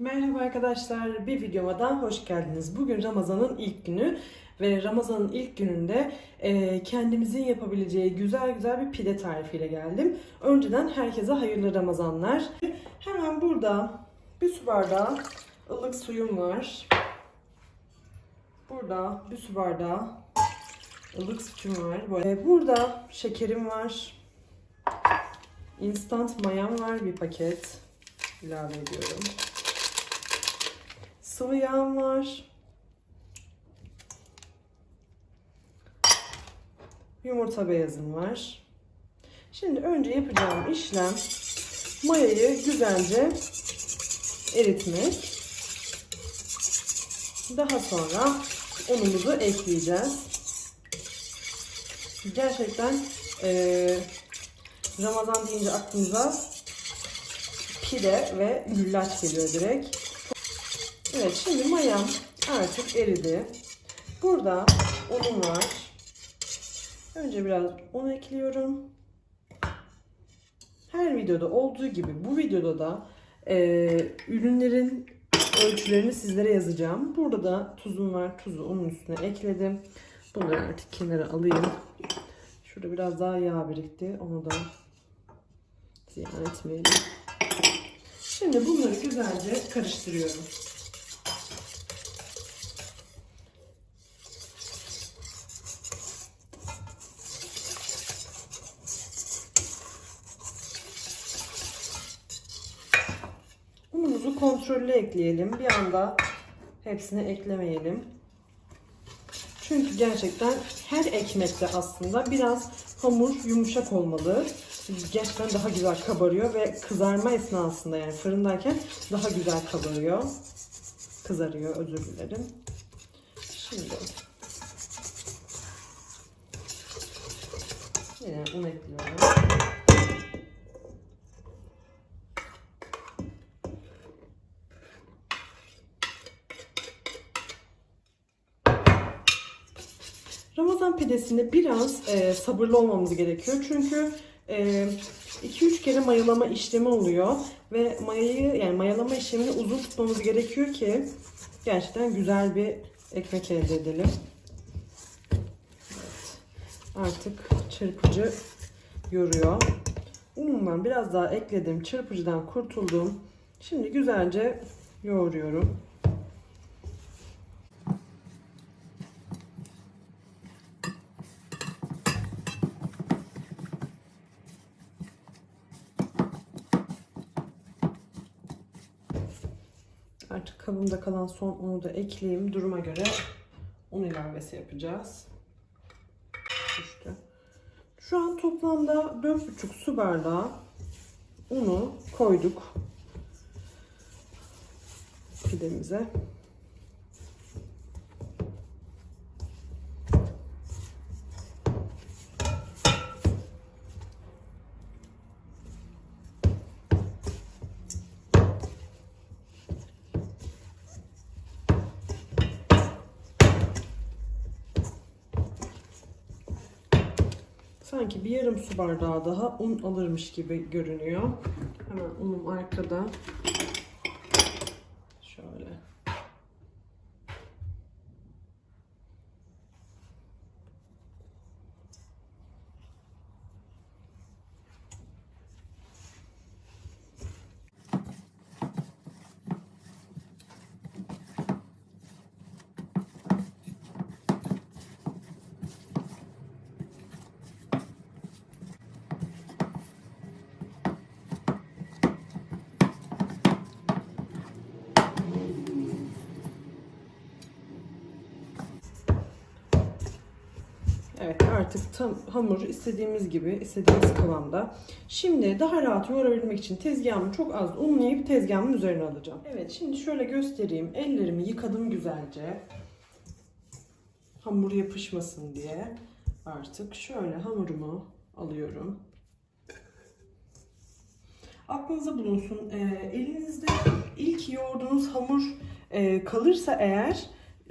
Merhaba arkadaşlar, bir videoma daha hoş geldiniz. Bugün Ramazan'ın ilk günü ve Ramazan'ın ilk gününde e, kendimizin yapabileceği güzel güzel bir pide tarifiyle geldim. Önceden herkese hayırlı Ramazanlar. Hemen burada bir su bardağı ılık suyum var. Burada bir su bardağı ılık sütüm var. Böyle. Burada şekerim var. Instant mayam var bir paket. ilave ediyorum. Sıvı yağım var. Yumurta beyazım var. Şimdi önce yapacağım işlem mayayı güzelce eritmek. Daha sonra unumuzu ekleyeceğiz. Gerçekten eee, Ramazan deyince aklımıza pide ve güllaç geliyor direkt. Evet şimdi mayam artık eridi. Burada unum var. Önce biraz un ekliyorum. Her videoda olduğu gibi bu videoda da e, ürünlerin ölçülerini sizlere yazacağım. Burada da tuzum var. Tuzu unun üstüne ekledim. Bunları artık kenara alayım. Şurada biraz daha yağ birikti. Onu da ziyan etmeyelim. Şimdi bunları güzelce karıştırıyorum. Unumuzu kontrollü ekleyelim. Bir anda hepsini eklemeyelim. Çünkü gerçekten her ekmekte aslında biraz hamur yumuşak olmalı. Gerçekten daha güzel kabarıyor ve kızarma esnasında yani fırındayken daha güzel kabarıyor. Kızarıyor özür dilerim. Şimdi yine un ekliyorum. Pidesinde biraz e, sabırlı olmamız gerekiyor. Çünkü 2-3 kere mayalama işlemi oluyor ve mayayı yani mayalama işlemini uzun tutmamız gerekiyor ki gerçekten güzel bir ekmek elde edelim. Evet. Artık çırpıcı yoruyor. Unumdan biraz daha ekledim. Çırpıcıdan kurtuldum. Şimdi güzelce yoğuruyorum. Kabımda kalan son unu da ekleyeyim. Duruma göre un ilavesi yapacağız. Düştü. Şu an toplamda 4,5 su bardağı unu koyduk pidemize. Sanki bir yarım su bardağı daha un alırmış gibi görünüyor. Hemen unum arkada. Şöyle. Evet artık tam hamur istediğimiz gibi, istediğimiz kıvamda. Şimdi daha rahat yoğurabilmek için tezgahımı çok az unlayıp tezgahımın üzerine alacağım. Evet şimdi şöyle göstereyim. Ellerimi yıkadım güzelce. Hamur yapışmasın diye. Artık şöyle hamurumu alıyorum. Aklınıza bulunsun. e, elinizde ilk yoğurduğunuz hamur e, kalırsa eğer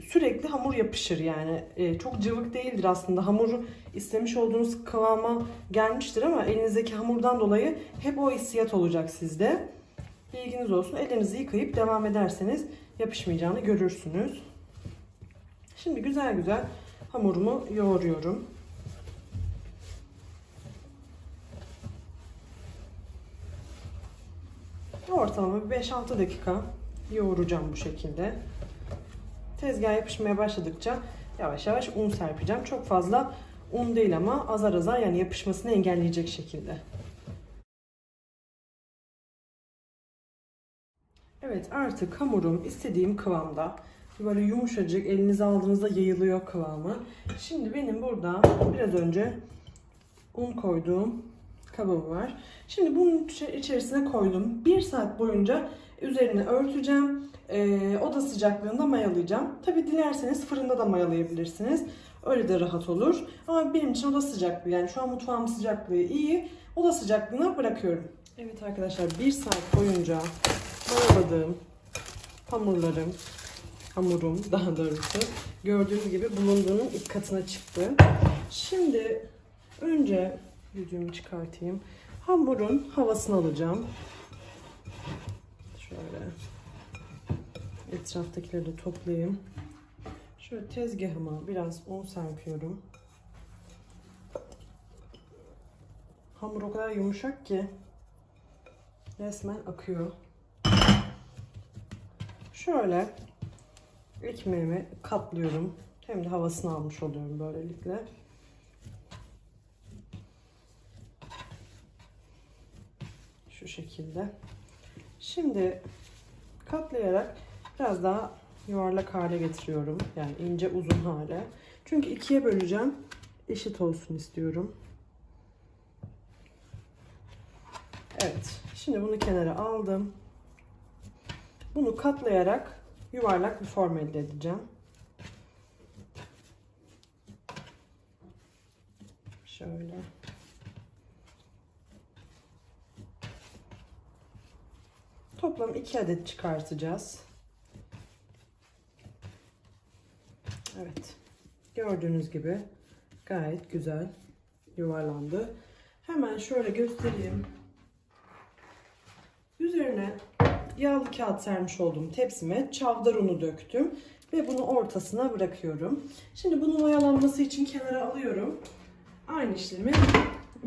sürekli hamur yapışır yani. E, çok cıvık değildir aslında. Hamuru istemiş olduğunuz kıvama gelmiştir ama elinizdeki hamurdan dolayı hep o hissiyat olacak sizde. Bilginiz olsun. Elinizi yıkayıp devam ederseniz yapışmayacağını görürsünüz. Şimdi güzel güzel hamurumu yoğuruyorum. Ortalama bir 5-6 dakika yoğuracağım bu şekilde. Tezgah yapışmaya başladıkça yavaş yavaş un serpeceğim. Çok fazla un değil ama azar azar yani yapışmasını engelleyecek şekilde. Evet artık hamurum istediğim kıvamda. Böyle yumuşacık elinize aldığınızda yayılıyor kıvamı. Şimdi benim burada biraz önce un koyduğum kabım var. Şimdi bunun içe- içerisine koydum. Bir saat boyunca üzerine örteceğim. Ee, oda sıcaklığında mayalayacağım. Tabi dilerseniz fırında da mayalayabilirsiniz. Öyle de rahat olur. Ama benim için oda sıcaklığı yani şu an mutfağım sıcaklığı iyi. Oda sıcaklığına bırakıyorum. Evet arkadaşlar bir saat boyunca mayaladığım hamurlarım, hamurum daha doğrusu gördüğünüz gibi bulunduğunun ilk katına çıktı. Şimdi önce yüzüğümü çıkartayım. Hamurun havasını alacağım. Şöyle etraftakileri de toplayayım. Şöyle tezgahıma biraz un serpiyorum. Hamur o kadar yumuşak ki resmen akıyor. Şöyle ekmeğimi katlıyorum. Hem de havasını almış oluyorum böylelikle. Şu şekilde. Şimdi katlayarak biraz daha yuvarlak hale getiriyorum. Yani ince uzun hale. Çünkü ikiye böleceğim. Eşit olsun istiyorum. Evet. Şimdi bunu kenara aldım. Bunu katlayarak yuvarlak bir form elde edeceğim. Şöyle. Toplam 2 adet çıkartacağız. Evet. Gördüğünüz gibi gayet güzel yuvarlandı. Hemen şöyle göstereyim. Üzerine yağlı kağıt sermiş olduğum tepsime çavdar unu döktüm ve bunu ortasına bırakıyorum. Şimdi bunun oyalanması için kenara alıyorum. Aynı işlemi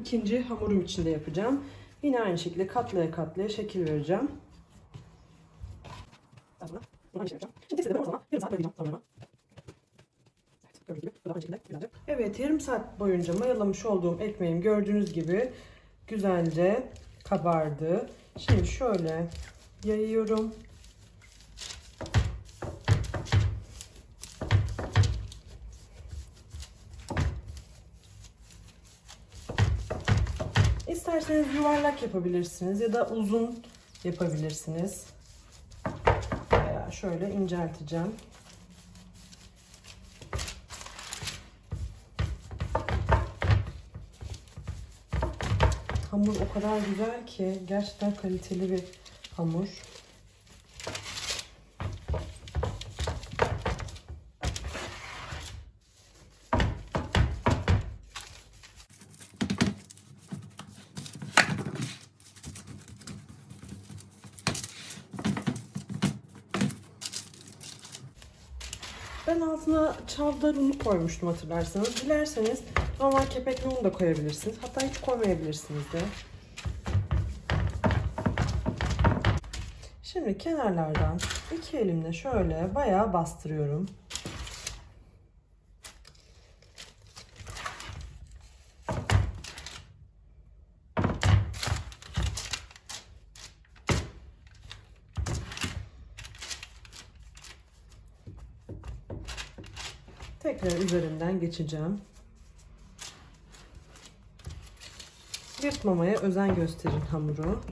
ikinci hamurum için de yapacağım. Yine aynı şekilde katlaya katlaya şekil vereceğim. Şimdi tepside ben ortalama yarım saat bekleyeceğim tamamen. Evet, yarım saat boyunca mayalamış olduğum ekmeğim gördüğünüz gibi güzelce kabardı. Şimdi şöyle yayıyorum. İsterseniz yuvarlak yapabilirsiniz ya da uzun yapabilirsiniz. Veya şöyle incelteceğim. Hamur o kadar güzel ki gerçekten kaliteli bir hamur. Ben altına çavdar unu koymuştum hatırlarsanız. Dilerseniz normal kepekli un da koyabilirsiniz. Hatta hiç koymayabilirsiniz de. Şimdi kenarlardan iki elimle şöyle bayağı bastırıyorum. Tekrar üzerinden geçeceğim. Yırtmamaya özen gösterin hamuru.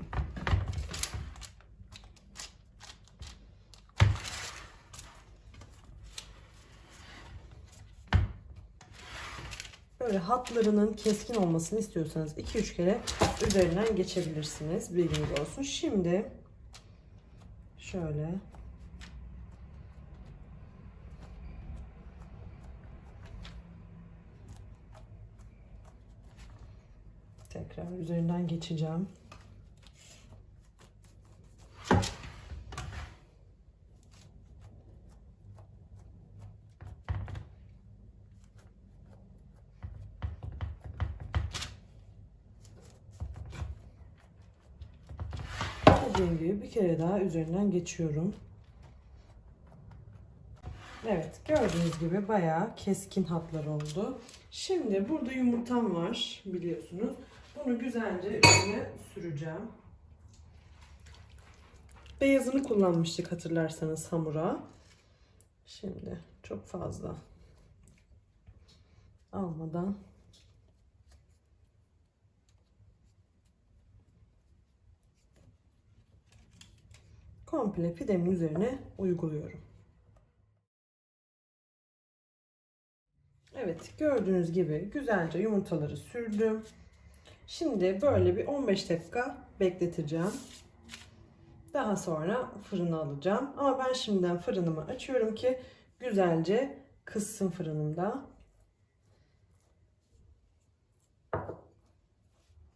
Böyle hatlarının keskin olmasını istiyorsanız 2-3 kere üzerinden geçebilirsiniz. Bilginiz olsun. Şimdi şöyle tekrar üzerinden geçeceğim. Gibi bir kere daha üzerinden geçiyorum. Evet gördüğünüz gibi bayağı keskin hatlar oldu. Şimdi burada yumurtam var biliyorsunuz. Bunu güzelce üzerine süreceğim. Beyazını kullanmıştık hatırlarsanız hamura. Şimdi çok fazla almadan komple pidemin üzerine uyguluyorum. Evet gördüğünüz gibi güzelce yumurtaları sürdüm. Şimdi böyle bir 15 dakika bekleteceğim. Daha sonra fırına alacağım. Ama ben şimdiden fırınımı açıyorum ki güzelce kızsın fırınımda.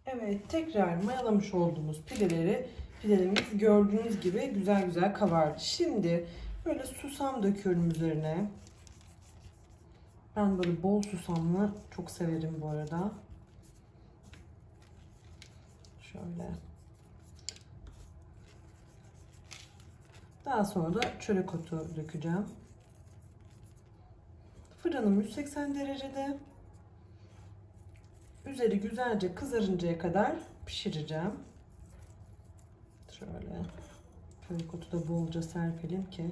Evet tekrar mayalamış olduğumuz pideleri pidelerimiz gördüğünüz gibi güzel güzel kabardı. Şimdi böyle susam döküyorum üzerine. Ben böyle bol susamlı çok severim bu arada. Şöyle. Daha sonra da çörek otu dökeceğim. Fırınım 180 derecede. Üzeri güzelce kızarıncaya kadar pişireceğim. Şöyle otu da bolca serpelim ki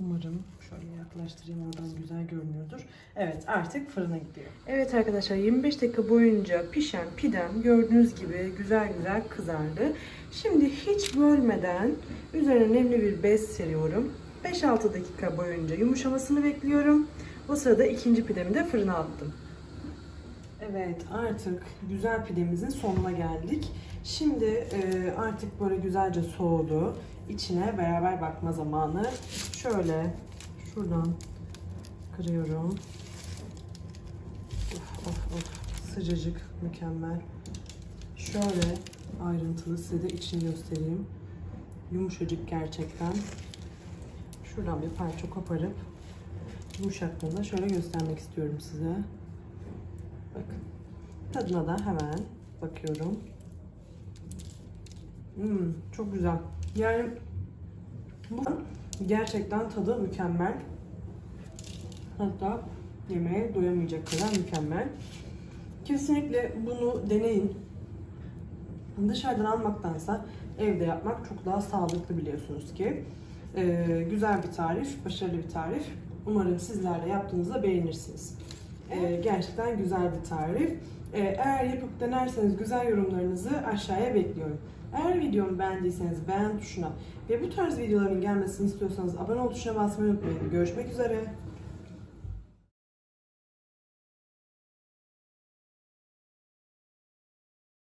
Umarım şöyle yaklaştırayım oradan güzel görünüyordur. Evet artık fırına gidiyor. Evet arkadaşlar 25 dakika boyunca pişen pidem gördüğünüz gibi güzel güzel kızardı. Şimdi hiç bölmeden üzerine nemli bir bez seriyorum. 5-6 dakika boyunca yumuşamasını bekliyorum. O sırada ikinci pidemi de fırına attım. Evet artık güzel pidemizin sonuna geldik. Şimdi e, artık böyle güzelce soğudu. İçine beraber bakma zamanı. Şöyle şuradan kırıyorum. Of of of sıcacık mükemmel. Şöyle ayrıntılı size de içini göstereyim. Yumuşacık gerçekten. Şuradan bir parça koparıp yumuşaklığını da şöyle göstermek istiyorum size. Bakın. Tadına da hemen bakıyorum. Hmm, çok güzel. Yani bu gerçekten tadı mükemmel. Hatta yemeğe doyamayacak kadar mükemmel. Kesinlikle bunu deneyin. Dışarıdan almaktansa evde yapmak çok daha sağlıklı biliyorsunuz ki. Ee, güzel bir tarif, başarılı bir tarif. Umarım sizler de yaptığınızda beğenirsiniz. Ee, gerçekten güzel bir tarif. Ee, eğer yapıp denerseniz güzel yorumlarınızı aşağıya bekliyorum. Eğer videomu beğendiyseniz beğen tuşuna ve bu tarz videoların gelmesini istiyorsanız abone ol tuşuna basmayı unutmayın. Görüşmek üzere.